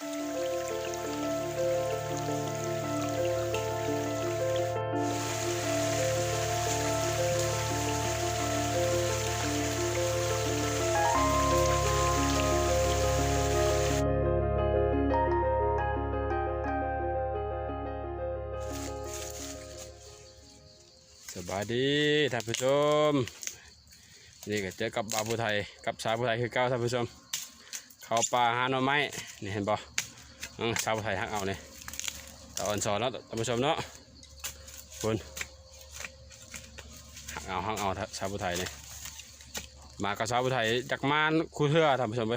สบายดีท่านผู้ชมนี่ก็เจอกับบาวผู้ไทยกับสาวผู้ไทยคือเก้าท่านผู้ชม เขาป่าหาหน่อไม้นี่เห็นบ่อื้อสาวไทยฮักเอาเนี่ยตะอ่อนสอนเนาะท่านผู้ชมเนาะคุณฮักเอาฮักเอาท่าวไทยเนี่ยมากับสาวไทยจากมานคูเทือท่านผู้ชมไป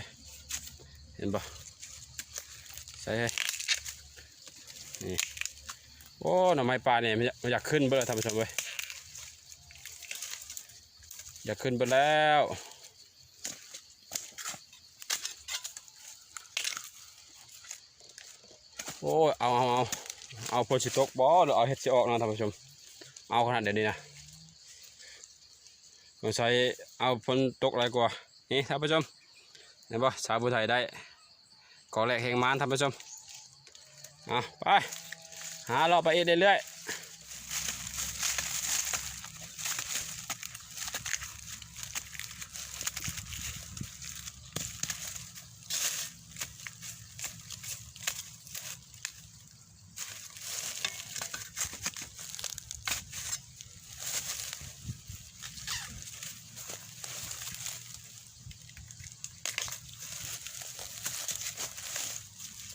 เห็นบ่ใส่นี่โอ้หน่อไม้ป่าเนี่ยมันอยากมันอยากขึ้นเบอร์ท่านผู้ชมเว้ยอยากขึ้นไปแล้ว โอ้ยเอาเอาเอาเอาโพชิตกบอหรือเอาเห็ดสิออกนะท่านผู้ชม เอาขนาดเดี๋ยวนี้นะสงสัยเอาฝนตกอะไรกว่า นี่ท่านผู้ชมเห็นปะสาวผู้ไทยได้ก่อแหลกแหงมานท่านผู้ชมเอาไป หาเราไปอีกเรื่อยๆ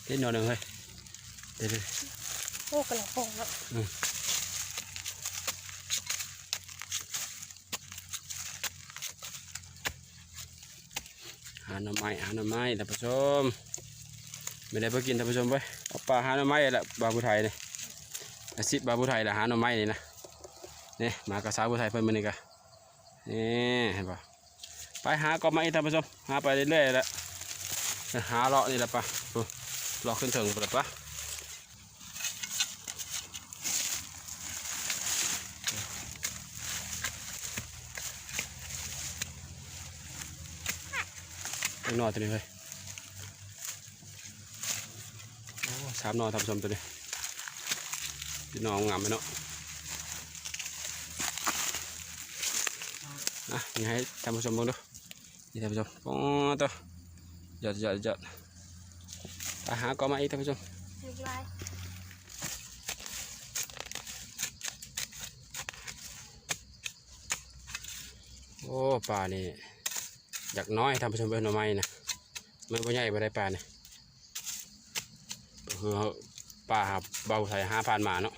นิดหน่อยหนึ่งเฮ้ยเดี๋ยวเดี๋ยวโอ้กระหล่ำปองเนาะหาหน่อไม้หาหน่อไม้ท่านผู้ชมไม่ได้เพื่อกินท่านผู้ชมไปเอาปลาหาหน่อไม้แหละบาบุไทยนี่อาชีพบาบุไทยแหละหาหน่อไม้นี่นะนี่มากระสาวบุไทยเพิ่นมานี่กะนี่เห็นปะไปหาก็มาอีกท่านผู้ชมหาไปเรื่อยๆแหละหาเลาะนี่แหละปะ ดูเลาะขึ้นถึงปะปะข้างนอกตัวนี้เลยโอ้สามหนอท่านผู้ชมตัวนี้พี่น้องงามไหมเนาะอะนี่ให้ท่านผู้ชมมองดูนี่ท่านผู้ชมโอ้ตัวหยอดหยอดหยอด ไปหาก็มาอีกท่านผู้ชมลูกลายโอ้ปลานี่อยากน้อยท่านผู้ชมเป็นหน่อไม้นะมันก็ใหญ่ไปได้ปลาเนี่ยก็คือปลาเบาใส่ห้าพันมาเนาะ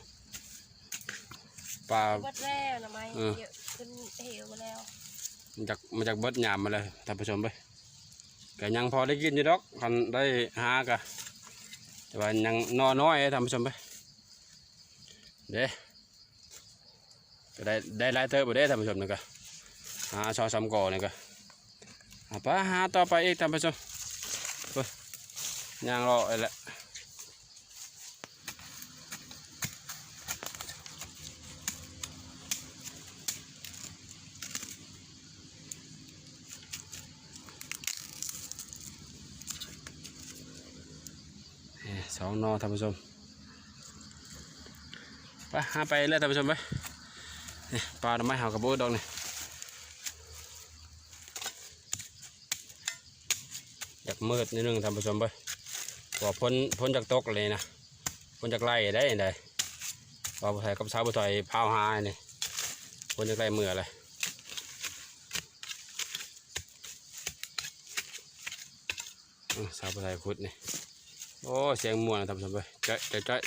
ปลาวัดแล้วนะไม้เออเยอะขึ้นเหวมาแล้วมันจากมันจากเบิดหยามมาเลยท่านผู้ชมไป ก็ยังพอได้กินอยู่ดอกคันได้หากะแต่ว่ายังนอน้อยท่านผู้ชมไปเด้ก็ได้ได้ไล่เตอร์ไปได้ท่านผู้ชมนี่ก็หาชอซำก่อนี่ก็หาไปหาต่อไปอีกท่านผู้ชมไปยังรอไอ้แหละ สองนอท่านผู้ชมไปหาไปเลยท่านผู้ชมไปนี่ปลาหน่อไม้ห่ากระโบดดอกนี่อยากมืดนิดนึงท่านผู้ชมไปว่าพ้นพ้นจากตกเลยนะพ้นจากไล่ได้ได้ว่าบุไทยกับสาวบุไทยพาวหานี่พ้นจากไล่มือเลยสาวบุไทยขุดนี่ โอ้เสียงมวนนะท่านชมไปเจ๊ะเจ๊ะเจ๊ะ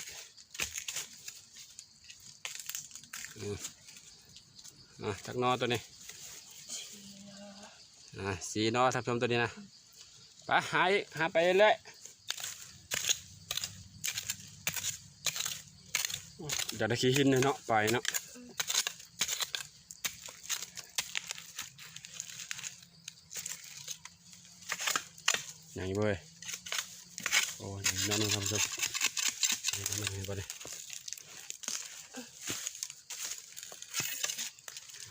อะจักนอตัวนี้อะสีนอท่านผู้ชมตัวนี้นะไปหาอีกหาไปเรื่อยๆจะได้ขี้หินเนาะไปเนาะอย่างนี้เว้ย อ้ยนั่นนึงครับผู้ชมนี่นั่นนึงไปเลย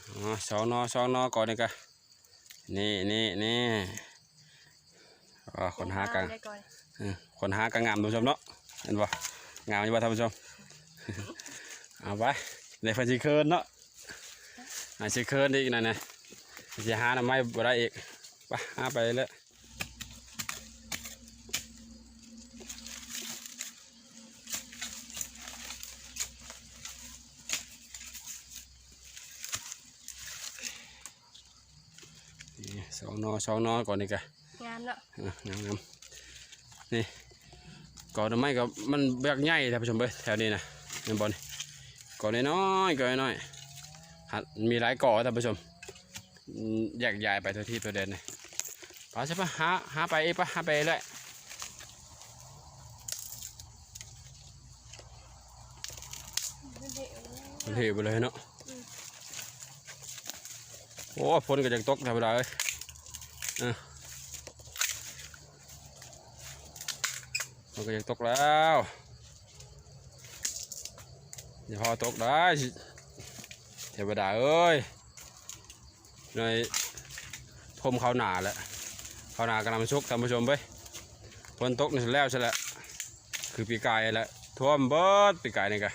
อ๋อสองนอสองนอก่อนนี่กะนี่นี่นี่อ่าคนหากลางได้ก่อนเออคนหากลางงามท่านผู้ชมเนาะเห็นบ่งามอยู่บ่ท่านผู้ชมเอาไปในฟันสิเคินเนาะอาสิเคินอีกหนั่นนะสิหาหน่อไม้บ่ได้อีกไปหาไปเลย สองหนอสองหนอก่อนนี่กะงามเนาะอะงามงามนี่ก่อนหน่อไม้ก็มันเบียกใหญ่ท่านผู้ชมเบ้ยแถวนี้นะเห็นบอลก่อนน้อยๆก่อนน้อยๆหัดมีหลายก่อท่านผู้ชมอืมแยกย้ายไปทั่วที่ตัวเด่นเลยไปใช่ปะหาหาไปเอ้ยปะหาไปเลยมันเหวแล้วมันเหวไปเลยเนาะ โอ้ฝนก็จะตกธรรมดาเลยเออฝนก็จะตกแล้วอย่าพอตกได้สิเทวดาเอ้ยในพรมเขาหนาแหละเขาหนากำลังชุกท่านผู้ชมไปฝนตกนี่เสร็จแล้วใช่แล้วคือปีกายแหละท่วมเบิดปีกายนี่กัน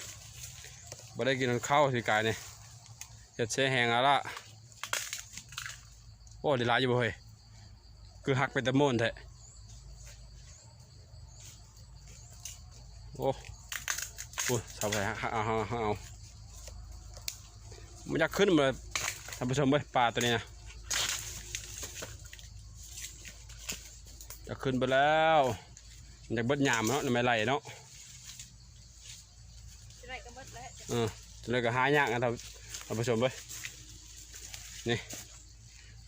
บ่ได้กินข้าวสิกายนี่เฮ็ดเสแหงแล้วล่ะ โอ้ได้หลายอยู่บ่เฮ้ยคือหักเป็นตะโมนแท้โอ้โอ้ชาวไทยหักเอาเอาเอาเอามันอยากขึ้นมาเลยท่านผู้ชมเว้ยปลาตัวนี้นะจะขึ้นไปแล้วมันอยากเบิดยามเนาะไม่ไหลเนาะจะได้ก็หมดแล้วเออจะเลยก็หายากนะท่านท่านผู้ชมเว้ย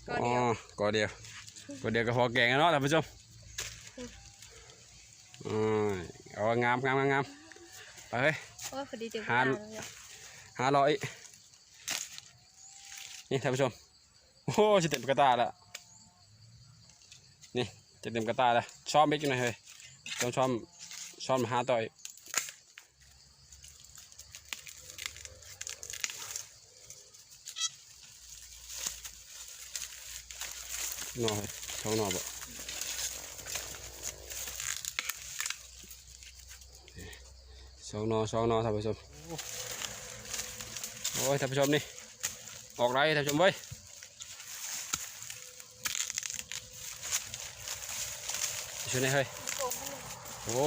ก็อ๋อเดียวก็เดียวก็เดียวก็พอแกงแล้วเนาะท่านผู้ชมอืมเอางามงามงามงามไปเฮ้ย โอ้ยพอดีเต็มหาตาเลยหาร้อยนี่ท่านผู้ชมโอ้โหจะเต็มกระตาแล้วนี่จะเต็มกระตาแล้วชอบเม็กอยู่ไหนอยเฮ้ยต้องชอบชอบมาหาต่อยห นอยช่องน่อบ่สองนอสองนอท่านผู้ชมโอ้ยท่านผู้ชมนี่ออกไรท่านผู้ชมเว้ยช่วยหน่อยเฮ้ยโอ้โห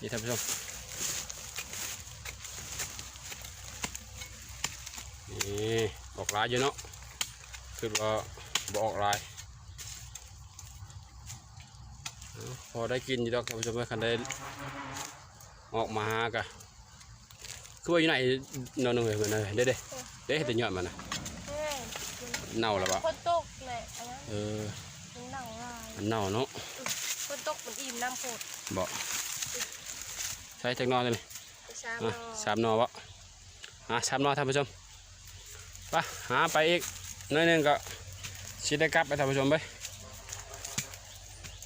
นี่ท่านผู้ชมนี่ออกลายอยู่เนาะคือว่า บออกลายเอาพอได้กินอยู่ดอกท่านผู้ชมเว้ยคันได้ออกมาหากะคือว่าอยู่ไหนนอนหนึ่งเลยเหมือนเด้เด้เด้เด้แต่ยอดมันนะแห้งเน่าแล้วปะคนตกเลยอันนั้นเออมันหนังลายมันเน่าเนาะคนตกมันอิ่มน้ำโพดบอกใช้เทคโนโลยีไปช้าอะมาสามหนอวะหาสามหนอท่านผู้ชมไปหาไปอีกหน้อยหนึงก็ ชิได้กลับไปท่านผู้ชมไป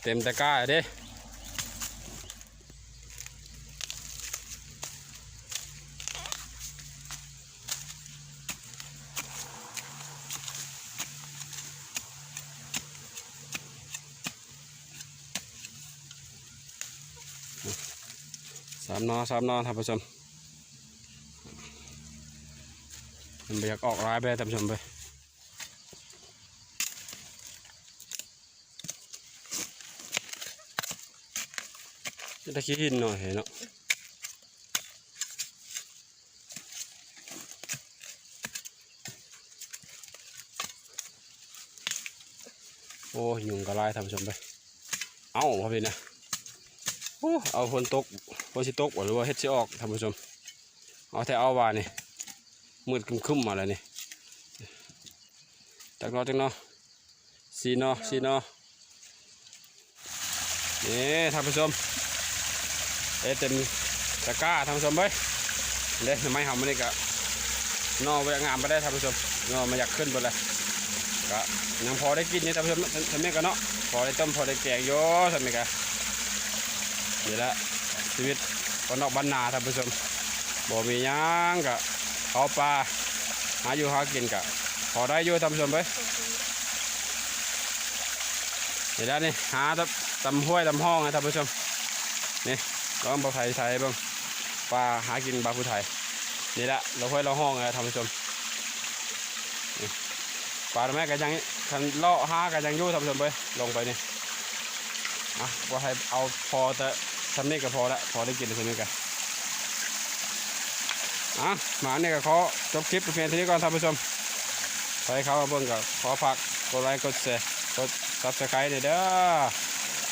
เต็มตะกร้าเด้สามนอสามนอท่านผู้ชมมันอยากออกร้ายไปท่านผู้ชมไป ตะกี้หินหน่อยเนาะโอ้ยุงกระไรท่านผู้ชมไป เอาพอพี่นะโอ้เอาฝนตกฝนสิตกหรือว่าเฮ็ดสิออกท่านผู้ชม เอาแต่เอาวานี่มืดครึ้มๆมาแล้วนี่จักนอจักเนอสีเนอสีเนอนี่ท่านผู้ชม เอ้เต็มตะกร้าท่านผู้ชมเว้ยเด้ทำไมเฮามันนี่กะนอไปงามไปได้ท่านผู้ชมนอมาอยากขึ้นไปเลยก็ยังพอได้กินนี่ท่านผู้ชมทำไมกันเนาะพอได้ต้มพอได้แกงโยทำไมกันนี่แหละชีวิตคนนอกบ้านนาท่านผู้ชมบ่มีหยังกะเขาปลาหาอยู่หากินกะพอได้อยู่ทำชมไปเดี๋ยวนี่หาตำตำห้วยตำห้องนะท่านผู้ชมนี่ ลองบาไทยไทยเบ้างปลาหากินปลาผู้ไทยนี่แหละเราห้วยเราห้องนะท่านผู้ชมปลาแม่กันยังคันเลาะห้ากันยังยู่ท่านผู้ชมไปลงไปนี่อะบาไทยเอาพอแต่ทำนี่ก็พอละพอได้กินทำนี่กันอะหมาเนี่ยก็ขอจบคลิปเพียงเท่านี้ก่อนท่านผู้ชมใครเข้ามาเบิ่งก็ขอฝากกดไลค์กดแชร์กดซับสไครต์เด้อ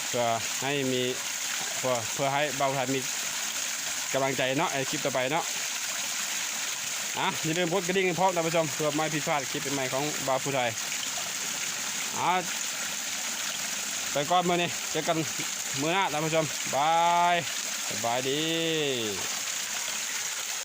เพื่อให้มี เพื่อเพื่อให้เบาไทยมีกำลังใจเนาะไอคลิปต่อไปเนาะอะอย่าลืมกดกระดิ่งพร้อมท่านผู้ชมเพื่อไม่ผิดพลาดคลิปใหม่ของบาผู้ไทยอะไปก่อนมือนี้เจอกันมือหน้าท่านผู้ชมบายสบายดี